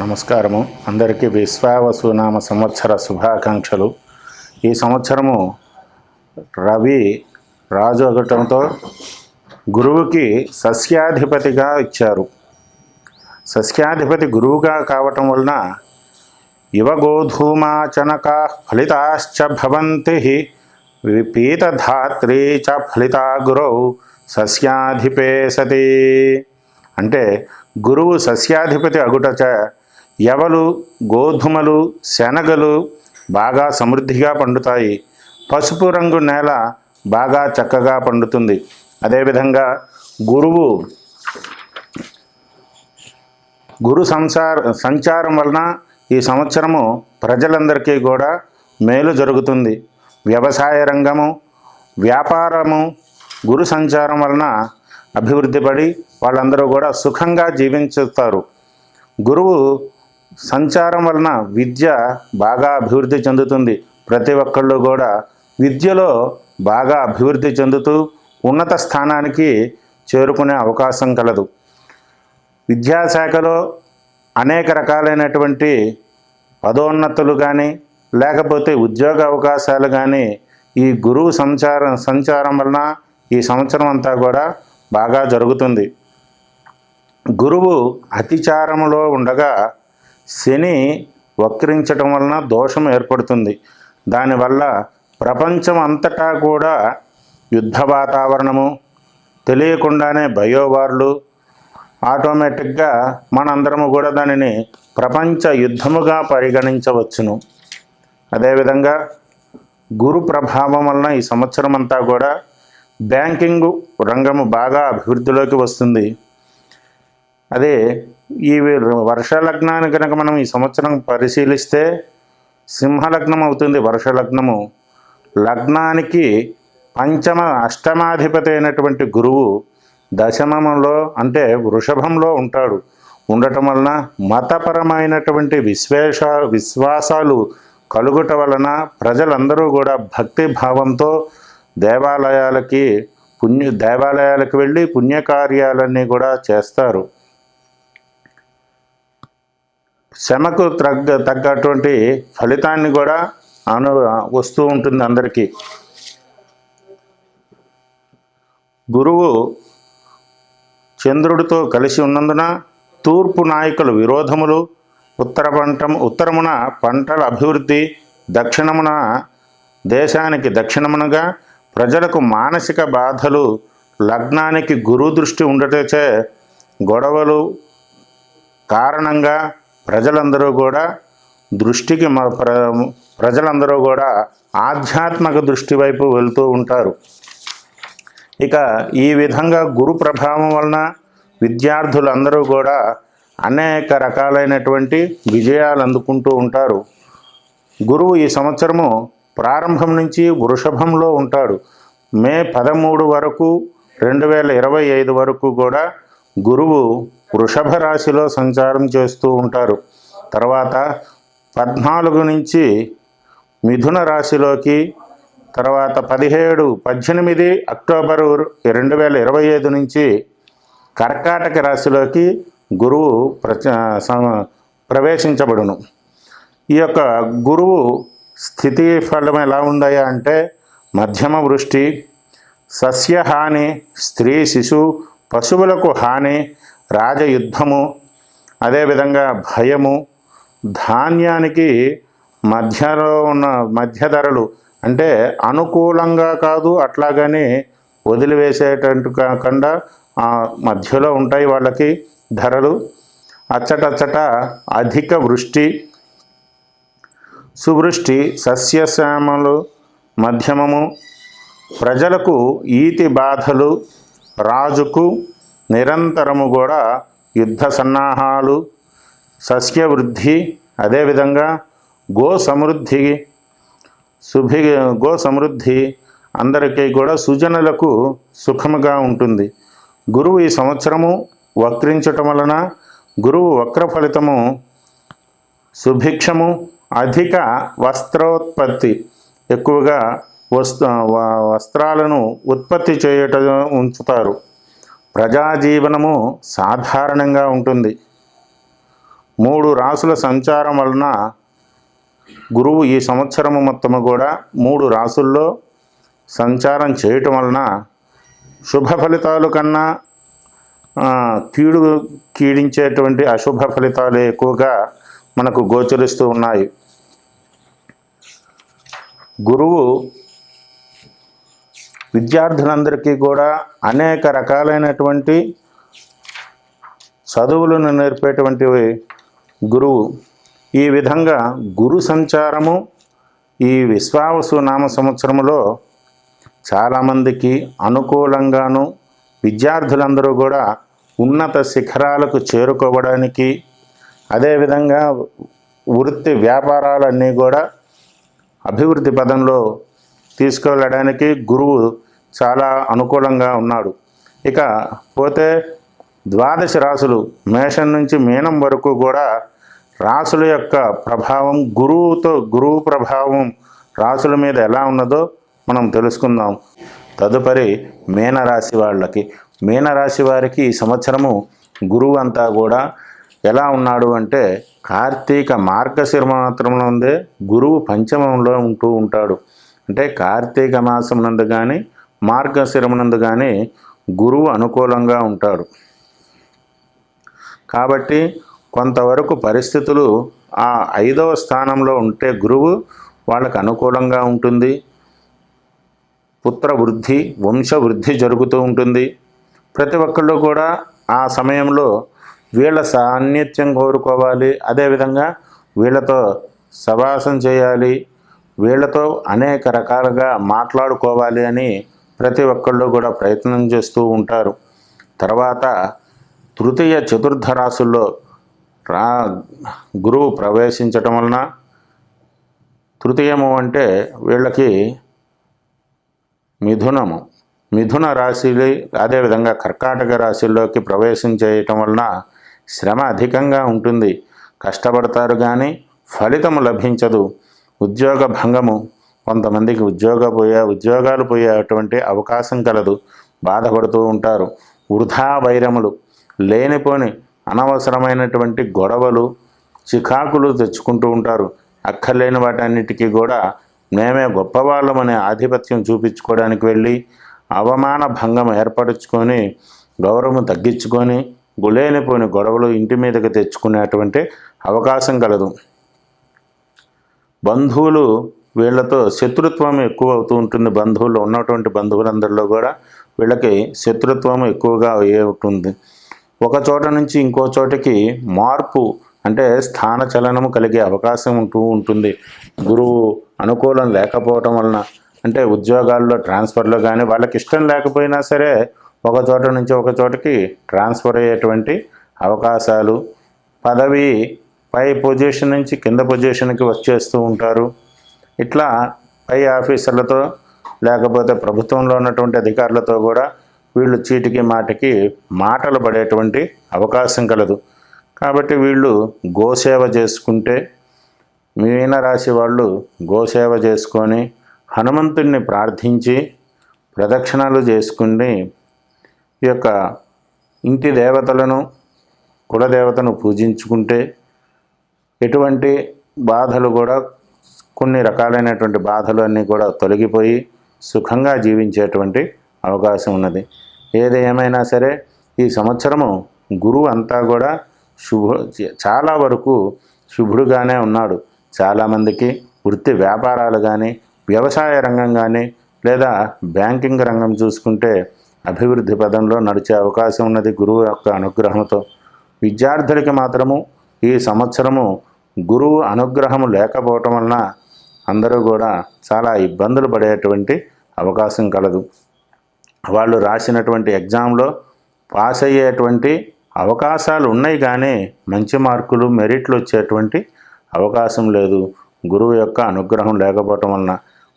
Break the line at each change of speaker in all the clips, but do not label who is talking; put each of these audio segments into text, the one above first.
నమస్కారము. అందరికీ విశ్వావసునామ సంవత్సర శుభాకాంక్షలు. ఈ సంవత్సరము రవి రాజు అగటంతో గురువుకి సస్యాధిపతిగా ఇచ్చారు. సస్యాధిపతి గురువుగా కావటం వలన యువగోధూమాచనకా ఫలితాశ్చ భవంతి విపీతధాత్రీ చ ఫలితా గురౌ సస్యాధిపే సతి. అంటే గురువు సస్యాధిపతి అగుటచ ఎవలు గోధుమలు శనగలు బాగా సమృద్ధిగా పండుతాయి. పసుపు రంగు నేల బాగా చక్కగా పండుతుంది. అదేవిధంగా గురువు గురు సంసార సంచారం వలన ఈ సంవత్సరము ప్రజలందరికీ కూడా మేలు జరుగుతుంది. వ్యవసాయ రంగము వ్యాపారము గురు సంచారం వలన అభివృద్ధి పడి వాళ్ళందరూ కూడా సుఖంగా జీవించుతారు. గురువు సంచారం వలన విద్య బాగా అభివృద్ధి చెందుతుంది. ప్రతి ఒక్కళ్ళు కూడా విద్యలో బాగా అభివృద్ధి చెందుతూ ఉన్నత స్థానానికి చేరుకునే అవకాశం కలదు. విద్యాశాఖలో అనేక రకాలైనటువంటి పదోన్నతులు కానీ లేకపోతే ఉద్యోగ అవకాశాలు కానీ ఈ గురువు సంచారం సంచారం వలన ఈ సంవత్సరం అంతా కూడా బాగా జరుగుతుంది. గురువు అతిచారంలో ఉండగా శని వక్రించటం వలన దోషం ఏర్పడుతుంది. దానివల్ల ప్రపంచం అంతటా కూడా యుద్ధ వాతావరణము తెలియకుండానే బయోవార్లు ఆటోమేటిక్గా మనందరము కూడా దానిని ప్రపంచ యుద్ధముగా పరిగణించవచ్చును. అదేవిధంగా గురు ప్రభావం వలన ఈ సంవత్సరం అంతా కూడా బ్యాంకింగ్ రంగము బాగా అభివృద్ధిలోకి వస్తుంది. అదే ఈ వర్ష లగ్నాన్ని కనుక మనం ఈ సంవత్సరం పరిశీలిస్తే సింహలగ్నం అవుతుంది వర్ష లగ్నము లగ్నానికి పంచమ అష్టమాధిపతి అయినటువంటి గురువు దశమంలో అంటే వృషభంలో ఉంటాడు. ఉండటం వలన మతపరమైనటువంటి విశ్వేష విశ్వాసాలు కలుగుట వలన ప్రజలందరూ కూడా భక్తి భావంతో దేవాలయాలకి పుణ్య దేవాలయాలకు వెళ్ళి పుణ్యకార్యాలన్నీ కూడా చేస్తారు. శ్రమకు తగ్గ తగ్గటువంటి ఫలితాన్ని కూడా అను వస్తూ ఉంటుంది అందరికీ. గురువు చంద్రుడితో కలిసి ఉన్నందున తూర్పు నాయకుల విరోధములు ఉత్తర పంట ఉత్తరమున పంటల అభివృద్ధి దక్షిణమున దేశానికి దక్షిణమునగా ప్రజలకు మానసిక బాధలు లగ్నానికి గురు దృష్టి ఉండటచే గొడవలు కారణంగా ప్రజలందరూ కూడా దృష్టికి మ- ప్ర ప్రజలందరూ కూడా ఆధ్యాత్మిక దృష్టి వైపు వెళ్తూ ఉంటారు. ఇక ఈ విధంగా గురు ప్రభావం వలన విద్యార్థులందరూ కూడా అనేక రకాలైనటువంటి విజయాలు అందుకుంటూ ఉంటారు. గురువు ఈ సంవత్సరము ప్రారంభం నుంచి వృషభంలో ఉంటాడు. మే పదమూడు వరకు రెండు వేల ఇరవై ఐదు వరకు కూడా గురువు వృషభ రాశిలో సంచారం చేస్తూ ఉంటారు. తర్వాత పద్నాలుగు నుంచి మిథున రాశిలోకి తర్వాత పదిహేడు పద్దెనిమిది అక్టోబరు రెండు వేల ఇరవై ఐదు నుంచి కర్కాటక రాశిలోకి గురువు ప్రచ ప్రవేశించబడును. ఈ యొక్క గురువు స్థితి ఫలం ఎలా ఉన్నాయా అంటే మధ్యమ వృష్టి సస్యహాని స్త్రీ శిశు పశువులకు హాని రాజయుద్ధము అదేవిధంగా భయము ధాన్యానికి మధ్యలో ఉన్న మధ్య ధరలు అంటే అనుకూలంగా కాదు అట్లాగని వదిలివేసేటట్టు కాకుండా మధ్యలో ఉంటాయి వాళ్ళకి ధరలు. అచ్చటచ్చట అధిక వృష్టి సువృష్టి సస్యశ్యామలు మధ్యమము ప్రజలకు ఈతి బాధలు రాజుకు నిరంతరము కూడా యుద్ధ సన్నాహాలు సస్యవృద్ధి అదేవిధంగా గో సమృద్ధి శుభి గో సమృద్ధి అందరికీ కూడా సుజనులకు సుఖముగా ఉంటుంది. గురువు ఈ సంవత్సరము వక్రించటం వలన గురువు వక్ర ఫలితము సుభిక్షము అధిక వస్త్రోత్పత్తి ఎక్కువగా వస్త్ర వస్త్రాలను ఉత్పత్తి చేయట ఉంచుతారు. ప్రజాజీవనము సాధారణంగా ఉంటుంది. మూడు రాసుల సంచారం వలన గురువు ఈ సంవత్సరము మొత్తము కూడా మూడు రాసుల్లో సంచారం చేయటం వలన శుభ ఫలితాలు కన్నా కీడు కీడించేటువంటి అశుభ ఫలితాలు ఎక్కువగా మనకు గోచరిస్తూ ఉన్నాయి. గురువు విద్యార్థులందరికీ కూడా అనేక రకాలైనటువంటి చదువులను నేర్పేటువంటి గురువు. ఈ విధంగా గురు సంచారము ఈ విశ్వావసు నామ సంవత్సరములో చాలామందికి అనుకూలంగాను విద్యార్థులందరూ కూడా ఉన్నత శిఖరాలకు చేరుకోవడానికి అదేవిధంగా వృత్తి వ్యాపారాలన్నీ కూడా అభివృద్ధి పదంలో తీసుకెళ్ళడానికి గురువు చాలా అనుకూలంగా ఉన్నాడు. ఇక పోతే ద్వాదశ రాసులు మేషం నుంచి మీనం వరకు కూడా రాసుల యొక్క ప్రభావం గురువుతో గురువు ప్రభావం రాసుల మీద ఎలా ఉన్నదో మనం తెలుసుకుందాం. తదుపరి మీనరాశి వాళ్ళకి. మీనరాశి వారికి ఈ సంవత్సరము గురువు అంతా కూడా ఎలా ఉన్నాడు అంటే కార్తీక మార్గశిర మాత్రంలో ఉందే గురువు పంచమంలో ఉంటూ ఉంటాడు. అంటే కార్తీక మాసం నందు కానీ మార్గశిరమునందుగానే గురువు అనుకూలంగా ఉంటాడు కాబట్టి కొంతవరకు పరిస్థితులు ఆ ఐదవ స్థానంలో ఉంటే గురువు వాళ్ళకు అనుకూలంగా ఉంటుంది. పుత్ర వృద్ధి వంశ వృద్ధి జరుగుతూ ఉంటుంది. ప్రతి ఒక్కళ్ళు కూడా ఆ సమయంలో వీళ్ళ సాన్నిత్యం కోరుకోవాలి. అదేవిధంగా వీళ్ళతో సవాసం చేయాలి. వీళ్ళతో అనేక రకాలుగా మాట్లాడుకోవాలి అని ప్రతి ఒక్కళ్ళు కూడా ప్రయత్నం చేస్తూ ఉంటారు. తర్వాత తృతీయ చతుర్థ రాసుల్లో రా గురువు ప్రవేశించటం వలన తృతీయము అంటే వీళ్ళకి మిథునము. మిథున రాశిలో అదేవిధంగా కర్కాటక రాశిలోకి ప్రవేశం చేయటం వలన శ్రమ అధికంగా ఉంటుంది. కష్టపడతారు కానీ ఫలితము లభించదు. ఉద్యోగ భంగము కొంతమందికి ఉద్యోగ పోయే ఉద్యోగాలు పోయేటువంటి అవకాశం కలదు. బాధపడుతూ ఉంటారు. వృధా వైరములు లేనిపోని అనవసరమైనటువంటి గొడవలు చికాకులు తెచ్చుకుంటూ ఉంటారు. అక్కర్లేని వాటన్నిటికీ కూడా మేమే గొప్పవాళ్ళమనే ఆధిపత్యం చూపించుకోవడానికి వెళ్ళి అవమాన భంగం ఏర్పరచుకొని గౌరవం తగ్గించుకొని గులేనిపోని గొడవలు ఇంటి మీదకి తెచ్చుకునేటువంటి అవకాశం కలదు. బంధువులు వీళ్ళతో శత్రుత్వం ఎక్కువ అవుతూ ఉంటుంది. బంధువులు ఉన్నటువంటి బంధువులందరిలో కూడా వీళ్ళకి శత్రుత్వం ఎక్కువగా అయ్యే ఉంటుంది. ఒక చోట నుంచి ఇంకో చోటకి మార్పు అంటే స్థాన చలనము కలిగే అవకాశం ఉంటూ ఉంటుంది. గురువు అనుకూలం లేకపోవటం వలన అంటే ఉద్యోగాల్లో ట్రాన్స్ఫర్లో కానీ వాళ్ళకి ఇష్టం లేకపోయినా సరే ఒక చోట నుంచి ఒక చోటకి ట్రాన్స్ఫర్ అయ్యేటువంటి అవకాశాలు పదవి పై పొజిషన్ నుంచి కింద పొజిషన్కి వచ్చేస్తూ ఉంటారు. ఇట్లా పై ఆఫీసర్లతో లేకపోతే ప్రభుత్వంలో ఉన్నటువంటి అధికారులతో కూడా వీళ్ళు చీటికి మాటికి మాటలు పడేటువంటి అవకాశం కలదు. కాబట్టి వీళ్ళు గోసేవ చేసుకుంటే మీనరాశి వాళ్ళు గోసేవ చేసుకొని హనుమంతుడిని ప్రార్థించి ప్రదక్షిణలు చేసుకుని ఈ యొక్క ఇంటి దేవతలను కులదేవతను పూజించుకుంటే ఎటువంటి బాధలు కూడా కొన్ని రకాలైనటువంటి బాధలు అన్నీ కూడా తొలగిపోయి సుఖంగా జీవించేటువంటి అవకాశం ఉన్నది. ఏది ఏమైనా సరే ఈ సంవత్సరము గురువు అంతా కూడా శుభ చాలా వరకు శుభుడుగానే ఉన్నాడు. చాలామందికి వృత్తి వ్యాపారాలు కానీ వ్యవసాయ రంగం కానీ లేదా బ్యాంకింగ్ రంగం చూసుకుంటే అభివృద్ధి పదంలో నడిచే అవకాశం ఉన్నది గురువు యొక్క అనుగ్రహంతో. విద్యార్థులకి మాత్రము ఈ సంవత్సరము గురువు అనుగ్రహము లేకపోవటం వలన అందరూ కూడా చాలా ఇబ్బందులు పడేటువంటి అవకాశం కలదు. వాళ్ళు రాసినటువంటి ఎగ్జామ్లో పాస్ అయ్యేటువంటి అవకాశాలు ఉన్నాయి కానీ మంచి మార్కులు మెరిట్లు వచ్చేటువంటి అవకాశం లేదు. గురువు యొక్క అనుగ్రహం లేకపోవటం వలన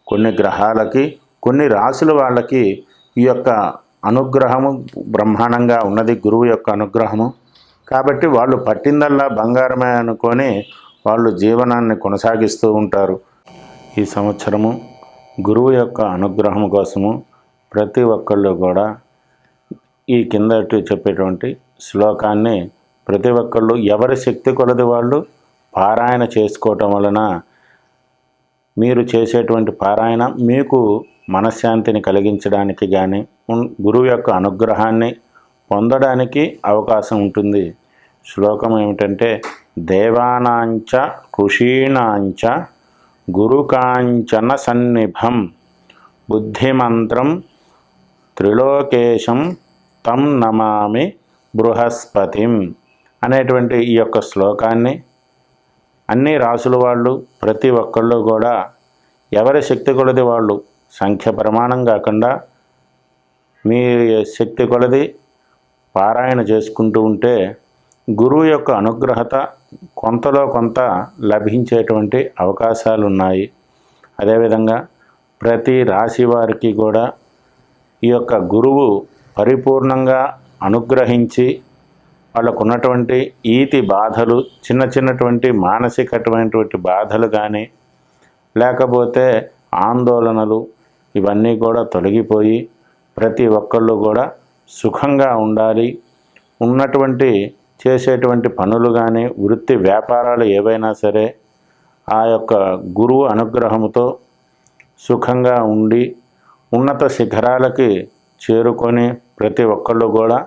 కొన్ని గ్రహాలకి కొన్ని రాసుల వాళ్ళకి ఈ యొక్క అనుగ్రహము బ్రహ్మాండంగా ఉన్నది గురువు యొక్క అనుగ్రహము. కాబట్టి వాళ్ళు పట్టిందల్లా బంగారమే అనుకొని వాళ్ళు జీవనాన్ని కొనసాగిస్తూ ఉంటారు. ఈ సంవత్సరము గురువు యొక్క అనుగ్రహం కోసము ప్రతి ఒక్కళ్ళు కూడా ఈ కిందటి చెప్పేటువంటి శ్లోకాన్ని ప్రతి ఒక్కళ్ళు ఎవరి శక్తి కొలది వాళ్ళు పారాయణ చేసుకోవటం వలన మీరు చేసేటువంటి పారాయణ మీకు మనశ్శాంతిని కలిగించడానికి కానీ గురువు యొక్క అనుగ్రహాన్ని పొందడానికి అవకాశం ఉంటుంది. శ్లోకం ఏమిటంటే దేవానాంచ ఋషీణాంచ గురుకాంచన సన్నిభం బుద్ధిమంత్రం త్రిలోకేశం తం నమామి బృహస్పతిం అనేటువంటి ఈ యొక్క శ్లోకాన్ని అన్ని రాసుల వాళ్ళు ప్రతి ఒక్కళ్ళు కూడా ఎవరి శక్తి కొలది వాళ్ళు సంఖ్య ప్రమాణం కాకుండా మీ శక్తి కొలది పారాయణ చేసుకుంటూ ఉంటే గురువు యొక్క అనుగ్రహత కొంతలో కొంత లభించేటువంటి అవకాశాలు ఉన్నాయి అదేవిధంగా ప్రతి రాశి వారికి కూడా ఈ యొక్క గురువు పరిపూర్ణంగా అనుగ్రహించి వాళ్ళకు ఉన్నటువంటి ఈతి బాధలు చిన్న చిన్నటువంటి మానసికటువంటి బాధలు కానీ లేకపోతే ఆందోళనలు ఇవన్నీ కూడా తొలగిపోయి ప్రతి ఒక్కళ్ళు కూడా సుఖంగా ఉండాలి. ఉన్నటువంటి చేసేటువంటి పనులు కానీ వృత్తి వ్యాపారాలు ఏవైనా సరే ఆ యొక్క గురువు అనుగ్రహంతో సుఖంగా ఉండి ఉన్నత శిఖరాలకి చేరుకొని ప్రతి ఒక్కళ్ళు కూడా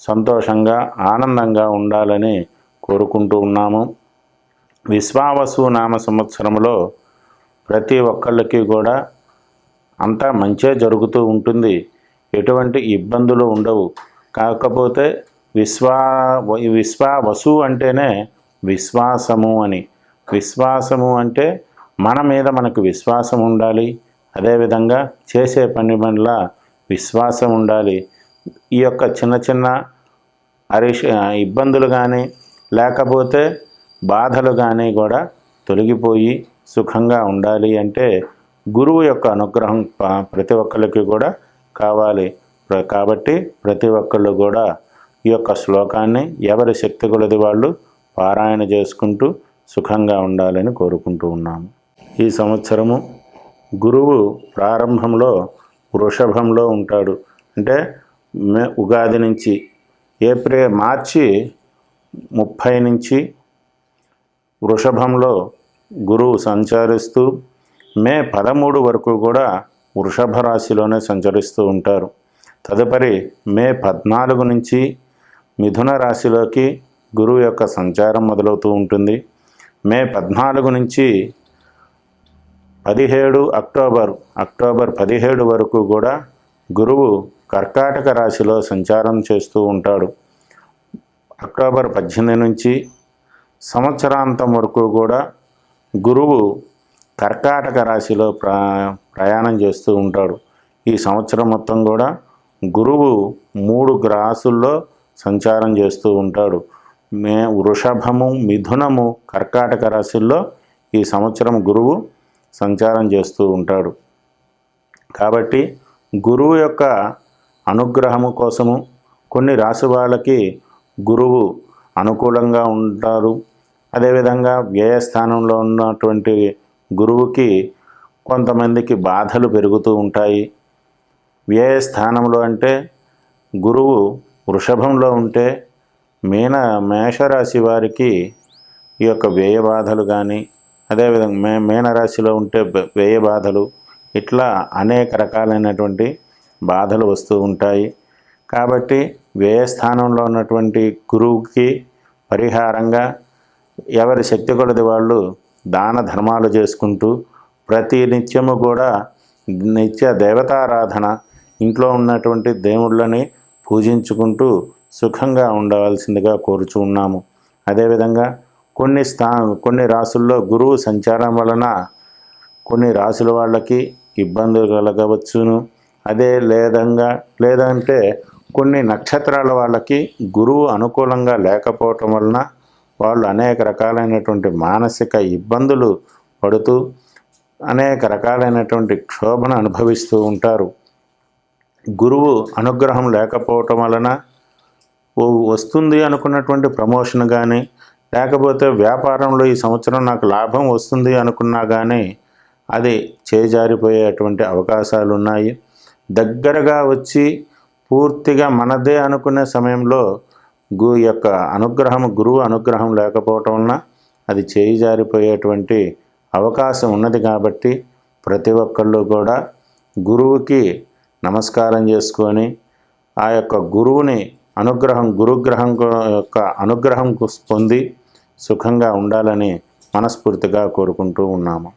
సంతోషంగా ఆనందంగా ఉండాలని కోరుకుంటూ ఉన్నాము. విశ్వావసు నామ సంవత్సరంలో ప్రతి ఒక్కళ్ళకి కూడా అంతా మంచే జరుగుతూ ఉంటుంది. ఎటువంటి ఇబ్బందులు ఉండవు. కాకపోతే విశ్వా విశ్వావసు అంటేనే విశ్వాసము అని. విశ్వాసము అంటే మన మీద మనకు విశ్వాసం ఉండాలి. అదేవిధంగా చేసే పని పనుల విశ్వాసం ఉండాలి. ఈ యొక్క చిన్న చిన్న అరిష ఇబ్బందులు కానీ లేకపోతే బాధలు కానీ కూడా తొలగిపోయి సుఖంగా ఉండాలి అంటే గురువు యొక్క అనుగ్రహం ప్రతి ఒక్కరికి కూడా కావాలి. కాబట్టి ప్రతి ఒక్కళ్ళు కూడా ఈ యొక్క శ్లోకాన్ని ఎవరి శక్తి కొలది వాళ్ళు పారాయణ చేసుకుంటూ సుఖంగా ఉండాలని కోరుకుంటూ ఉన్నాము. ఈ సంవత్సరము గురువు ప్రారంభంలో వృషభంలో ఉంటాడు. అంటే మే ఉగాది నుంచి ఏప్రిల్ మార్చి ముప్పై నుంచి వృషభంలో గురువు సంచరిస్తూ మే పదమూడు వరకు కూడా వృషభ రాశిలోనే సంచరిస్తూ ఉంటారు. తదుపరి మే పద్నాలుగు నుంచి మిథున రాశిలోకి గురువు యొక్క సంచారం మొదలవుతూ ఉంటుంది. మే పద్నాలుగు నుంచి పదిహేడు అక్టోబర్ అక్టోబర్ పదిహేడు వరకు కూడా గురువు కర్కాటక రాశిలో సంచారం చేస్తూ ఉంటాడు. అక్టోబర్ పద్దెనిమిది నుంచి సంవత్సరాంతం వరకు కూడా గురువు కర్కాటక రాశిలో ప్రా ప్రయాణం చేస్తూ ఉంటాడు. ఈ సంవత్సరం మొత్తం కూడా గురువు మూడు గ్రాసుల్లో సంచారం చేస్తూ ఉంటాడు. మే వృషభము మిథునము కర్కాటక రాశుల్లో ఈ సంవత్సరం గురువు సంచారం చేస్తూ ఉంటాడు. కాబట్టి గురువు యొక్క అనుగ్రహము కోసము కొన్ని రాశి వాళ్ళకి గురువు అనుకూలంగా ఉంటారు. అదేవిధంగా వ్యయస్థానంలో ఉన్నటువంటి గురువుకి కొంతమందికి బాధలు పెరుగుతూ ఉంటాయి. వ్యయస్థానంలో అంటే గురువు వృషభంలో ఉంటే మీన మేషరాశి వారికి ఈ యొక్క వ్యయ బాధలు కానీ అదేవిధంగా మే మీనరాశిలో ఉంటే వ్యయ బాధలు ఇట్లా అనేక రకాలైనటువంటి బాధలు వస్తూ ఉంటాయి. కాబట్టి వ్యయస్థానంలో ఉన్నటువంటి గురువుకి పరిహారంగా ఎవరి శక్తి కొలది వాళ్ళు దాన ధర్మాలు చేసుకుంటూ ప్రతి నిత్యము కూడా నిత్య దేవతారాధన ఇంట్లో ఉన్నటువంటి దేవుళ్ళని పూజించుకుంటూ సుఖంగా ఉండవలసిందిగా కోరుచు ఉన్నాము. అదేవిధంగా కొన్ని స్థా కొన్ని రాసుల్లో గురువు సంచారం వలన కొన్ని రాసుల వాళ్ళకి ఇబ్బందులు కలగవచ్చును. అదే లేదంగా లేదంటే కొన్ని నక్షత్రాల వాళ్ళకి గురువు అనుకూలంగా లేకపోవటం వలన వాళ్ళు అనేక రకాలైనటువంటి మానసిక ఇబ్బందులు పడుతూ అనేక రకాలైనటువంటి క్షోభను అనుభవిస్తూ ఉంటారు. గురువు అనుగ్రహం లేకపోవటం వలన వస్తుంది అనుకున్నటువంటి ప్రమోషన్ కానీ లేకపోతే వ్యాపారంలో ఈ సంవత్సరం నాకు లాభం వస్తుంది అనుకున్నా కానీ అది చేజారిపోయేటువంటి అవకాశాలు ఉన్నాయి దగ్గరగా వచ్చి పూర్తిగా మనదే అనుకునే సమయంలో గు యొక్క అనుగ్రహం గురువు అనుగ్రహం లేకపోవటం వలన అది చేయి జారిపోయేటువంటి అవకాశం ఉన్నది కాబట్టి ప్రతి ఒక్కళ్ళు కూడా గురువుకి నమస్కారం చేసుకొని ఆ యొక్క గురువుని అనుగ్రహం గురుగ్రహం యొక్క అనుగ్రహం పొంది సుఖంగా ఉండాలని మనస్ఫూర్తిగా కోరుకుంటూ ఉన్నాము.